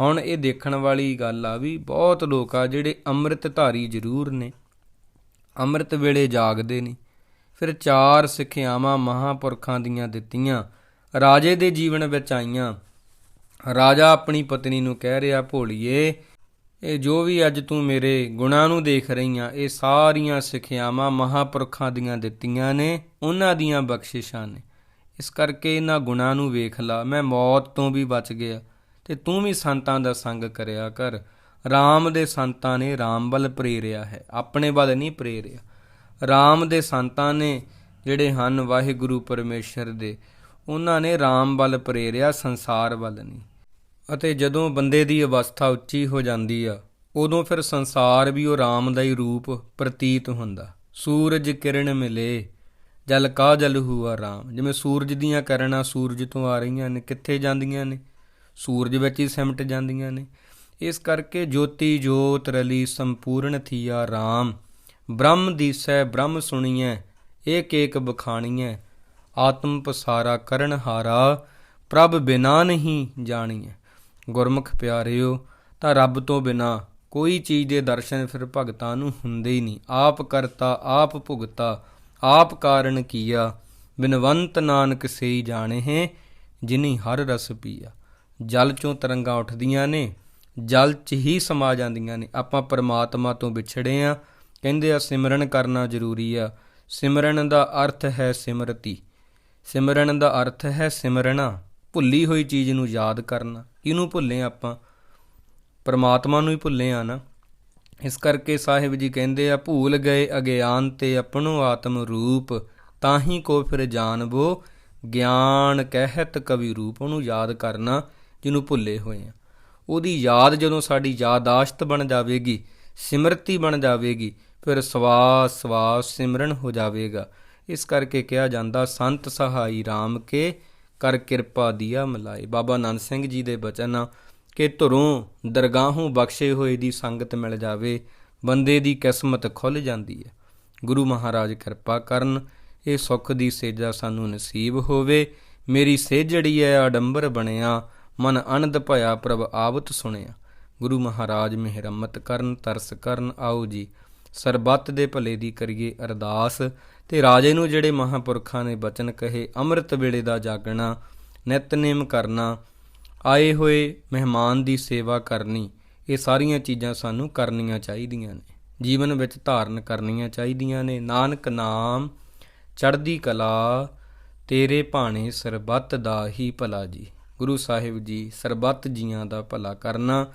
ਹੁਣ ਇਹ ਦੇਖਣ ਵਾਲੀ ਗੱਲ ਆ ਵੀ ਬਹੁਤ ਲੋਕ ਆ ਜਿਹੜੇ ਅੰਮ੍ਰਿਤ ਧਾਰੀ ਜ਼ਰੂਰ ਨੇ। ਅੰਮ੍ਰਿਤ ਵੇਲੇ ਜਾਗਦੇ ਨੇ। ਫਿਰ ਚਾਰ ਸਿੱਖਿਆਵਾਂ ਮਹਾਪੁਰਖਾਂ ਦੀਆਂ ਦਿੱਤੀਆਂ। ਰਾਜੇ ਦੇ ਜੀਵਨ ਵਿੱਚ ਆਈਆਂ। ਰਾਜਾ ਆਪਣੀ ਪਤਨੀ ਨੂੰ ਕਹਿ ਰਿਹਾ, ਭੋਲੀਏ, ਇਹ ਜੋ ਵੀ ਅੱਜ ਤੂੰ ਮੇਰੇ ਗੁਣਾਂ ਨੂੰ ਦੇਖ ਰਹੀਆਂ ਇਹ ਸਾਰੀਆਂ ਸਿੱਖਿਆਵਾਂ ਮਹਾਪੁਰਖਾਂ ਦੀਆਂ ਦਿੱਤੀਆਂ ਨੇ। ਉਹਨਾਂ ਦੀਆਂ ਬਖਸ਼ਿਸ਼ਾਂ ਨੇ। ਇਸ ਕਰਕੇ ਇਹਨਾਂ ਗੁਣਾਂ ਨੂੰ ਵੇਖ ਲਾ, ਮੈਂ ਮੌਤ ਤੋਂ ਵੀ ਬਚ ਗਿਆ ਤੇ ਤੂੰ ਵੀ ਸੰਤਾਂ ਦਾ ਸੰਗ ਕਰਿਆ ਕਰ। RAM ਦੇ ਸੰਤਾਂ ਨੇ RAM ਵੱਲ ਪ੍ਰੇਰਿਆ ਹੈ, ਆਪਣੇ ਵੱਲ ਨਹੀਂ ਪ੍ਰੇਰਿਆ। RAM ਦੇ ਸੰਤਾਂ ਨੇ ਜਿਹੜੇ ਹਨ ਵਾਹਿਗੁਰੂ ਪਰਮੇਸ਼ਰ ਦੇ, ਉਹਨਾਂ ਨੇ RAM ਵੱਲ ਪ੍ਰੇਰਿਆ, ਸੰਸਾਰ ਵੱਲ ਨਹੀਂ। ਅਤੇ ਜਦੋਂ ਬੰਦੇ ਦੀ ਅਵਸਥਾ ਉੱਚੀ ਹੋ ਜਾਂਦੀ ਆ, ਉਦੋਂ ਫਿਰ ਸੰਸਾਰ ਵੀ ਉਹ RAM ਦਾ ਹੀ ਰੂਪ ਪ੍ਰਤੀਤ ਹੁੰਦਾ। ਸੂਰਜ ਕਿਰਨ ਮਿਲੇ ਜਲ ਕਾ ਜਲ ਹੂਆ ਰਾਮ। ਜਿਵੇਂ ਸੂਰਜ ਦੀਆਂ ਕਰਨਾਂ ਸੂਰਜ ਤੋਂ ਆ ਰਹੀਆਂ ਨੇ, ਕਿੱਥੇ ਜਾਂਦੀਆਂ ਨੇ? ਸੂਰਜ ਵਿੱਚ ਹੀ ਸਿਮਟ ਜਾਂਦੀਆਂ ਨੇ। ਇਸ ਕਰਕੇ ਜੋਤੀ ਜੋਤ ਰਲੀ ਸੰਪੂਰਨ ਥੀਆ RAM ਬ੍ਰਹਮ ਦੀਸੈ, ਬ੍ਰਹਮ ਸੁਣੀਐ ਏਕ ਏਕ ਬਖਾਣੀਐ। ਆਤਮ ਪਸਾਰਾ ਕਰਨ ਹਾਰਾ, ਪ੍ਰਭ ਬਿਨਾ ਨਹੀਂ ਜਾਣੀਐ। ਗੁਰਮੁਖ ਪਿਆਰਿਓ, ਤਾਂ ਰੱਬ ਤੋਂ ਬਿਨਾ ਕੋਈ ਚੀਜ਼ ਦੇ ਦਰਸ਼ਨ ਫਿਰ ਭਗਤਾਂ ਨੂੰ ਹੁੰਦੇ ਹੀ ਨਹੀਂ। ਆਪ ਕਰਤਾ, ਆਪ ਭੁਗਤਾ ਆਪ ਕਾਰਨ ਕੀਆ, ਬਿਨਵੰਤ ਨਾਨਕ ਸੇਈ ਜਾਣੇ ਹੈ, ਜਿਨੀ ਹਰ ਰਸ ਪੀਆ। ਜਲ ਚੋਂ ਤਰੰਗਾਂ ਉੱਠਦੀਆਂ ਨੇ, ਜਲ 'ਚ ਹੀ ਸਮਾ ਜਾਂਦੀਆਂ ਨੇ। ਆਪਾਂ ਪਰਮਾਤਮਾ ਤੋਂ ਵਿਛੜੇ ਆ, ਕਹਿੰਦੇ ਆ, ਸਿਮਰਨ ਕਰਨਾ ਜ਼ਰੂਰੀ ਆ। ਸਿਮਰਨ ਦਾ ਅਰਥ ਹੈ ਸਿਮਰਤੀ। ਸਿਮਰਨ ਦਾ ਅਰਥ ਹੈ ਸਿਮਰਨਾ ਭੁੱਲੀ ਹੋਈ ਚੀਜ਼ ਨੂੰ ਯਾਦ ਕਰਨਾ। ਕਿਹਨੂੰ ਭੁੱਲੇ ਆਪਾਂ? ਪਰਮਾਤਮਾ ਨੂੰ ਹੀ ਭੁੱਲੇ ਆ ਨਾ। ਇਸ ਕਰਕੇ ਸਾਹਿਬ ਜੀ ਕਹਿੰਦੇ ਆ, ਭੂਲ ਗਏ ਅਗਿਆਨ ਤੇ ਆਪਣੋ ਆਤਮ ਰੂਪ ਤਾਂ ਹੀ ਕੋ ਫਿਰ ਜਾਣਬੋ, ਗਿਆਨ ਕਹਿਤ ਕਵੀ ਰੂਪ, ਉਹਨੂੰ ਯਾਦ ਕਰਨਾ ਜਿਹਨੂੰ ਭੁੱਲੇ ਹੋਏ ਆ। ਉਹਦੀ ਯਾਦ ਜਦੋਂ ਸਾਡੀ ਯਾਦਾਸ਼ਤ ਬਣ ਜਾਵੇਗੀ, ਸਿਮਰਤੀ ਬਣ ਜਾਵੇਗੀ, ਫਿਰ ਸਵਾਸ ਸਵਾਸ ਸਿਮਰਨ ਹੋ ਜਾਵੇਗਾ। ਇਸ ਕਰਕੇ ਕਿਹਾ ਜਾਂਦਾ, ਸੰਤ ਸਹਾਈ RAM ਕੇ ਕਰ ਕਿਰਪਾ ਦੀਆ ਮਲਾਏ। ਬਾਬਾ ਆਨੰਦ ਸਿੰਘ ਜੀ ਦੇ ਬਚਨ ਆ ਕਿ ਧੁਰੋਂ ਦਰਗਾਹੋਂ ਬਖਸ਼ੇ ਹੋਏ ਦੀ ਸੰਗਤ ਮਿਲ ਜਾਵੇ, ਬੰਦੇ ਦੀ ਕਿਸਮਤ ਖੁੱਲ ਜਾਂਦੀ ਹੈ। ਗੁਰੂ ਮਹਾਰਾਜ ਕਿਰਪਾ ਕਰਨ, ਇਹ ਸੁੱਖ ਦੀ ਸੇਜਾ ਸਾਨੂੰ ਨਸੀਬ ਹੋਵੇ। ਮੇਰੀ ਸੇਜੜੀ ਐ, ਆਡੰਬਰ ਬਣਿਆ, ਮਨ ਅਨੰਦ ਭਇਆ ਪ੍ਰਭ ਆਵਤ ਸੁਣਿਆ। ਗੁਰੂ ਮਹਾਰਾਜ ਮਿਹਰਮਤ ਕਰਨ, ਤਰਸ ਕਰਨ, ਆਓ ਜੀ, ਸਰਬੱਤ ਦੇ ਭਲੇ ਦੀ ਕਰੀਏ ਅਰਦਾਸ। ਤੇ ਰਾਜੇ ਨੂੰ ਜਿਹੜੇ ਮਹਾਪੁਰਖਾਂ ਨੇ ਬਚਨ ਕਹੇ, ਅੰਮ੍ਰਿਤ ਵੇਲੇ ਦਾ ਜਾਗਣਾ, ਨਿਤਨੇਮ ਕਰਨਾ ਆਏ ਹੋਏ ਮਹਿਮਾਨ ਦੀ ਸੇਵਾ ਕਰਨੀ, ਇਹ ਸਾਰੀਆਂ ਚੀਜ਼ਾਂ ਸਾਨੂੰ ਕਰਨੀਆਂ ਚਾਹੀਦੀਆਂ ਨੇ। ਜੀਵਨ ਵਿੱਚ ਧਾਰਨ ਕਰਨੀਆਂ ਚਾਹੀਦੀਆਂ ਨੇ। ਨਾਨਕ ਨਾਮ ਚੜ੍ਹਦੀ ਕਲਾ, ਤੇਰੇ ਭਾਣੇ ਸਰਬੱਤ ਦਾ ਹੀ ਭਲਾ ਜੀ। ਗੁਰੂ ਸਾਹਿਬ ਜੀ, ਸਰਬੱਤ ਜੀਆਂ ਦਾ ਭਲਾ ਕਰਨਾ,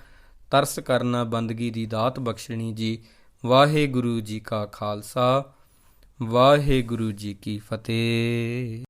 ਤਰਸ ਕਰਨਾ ਬੰਦਗੀ ਦੀ ਦਾਤ ਬਖਸ਼ਣੀ ਜੀ। ਵਾਹਿਗੁਰੂ ਜੀ ਕਾ ਖਾਲਸਾ, ਵਾਹਿਗੁਰੂ ਜੀ ਕੀ ਫਤਿਹ।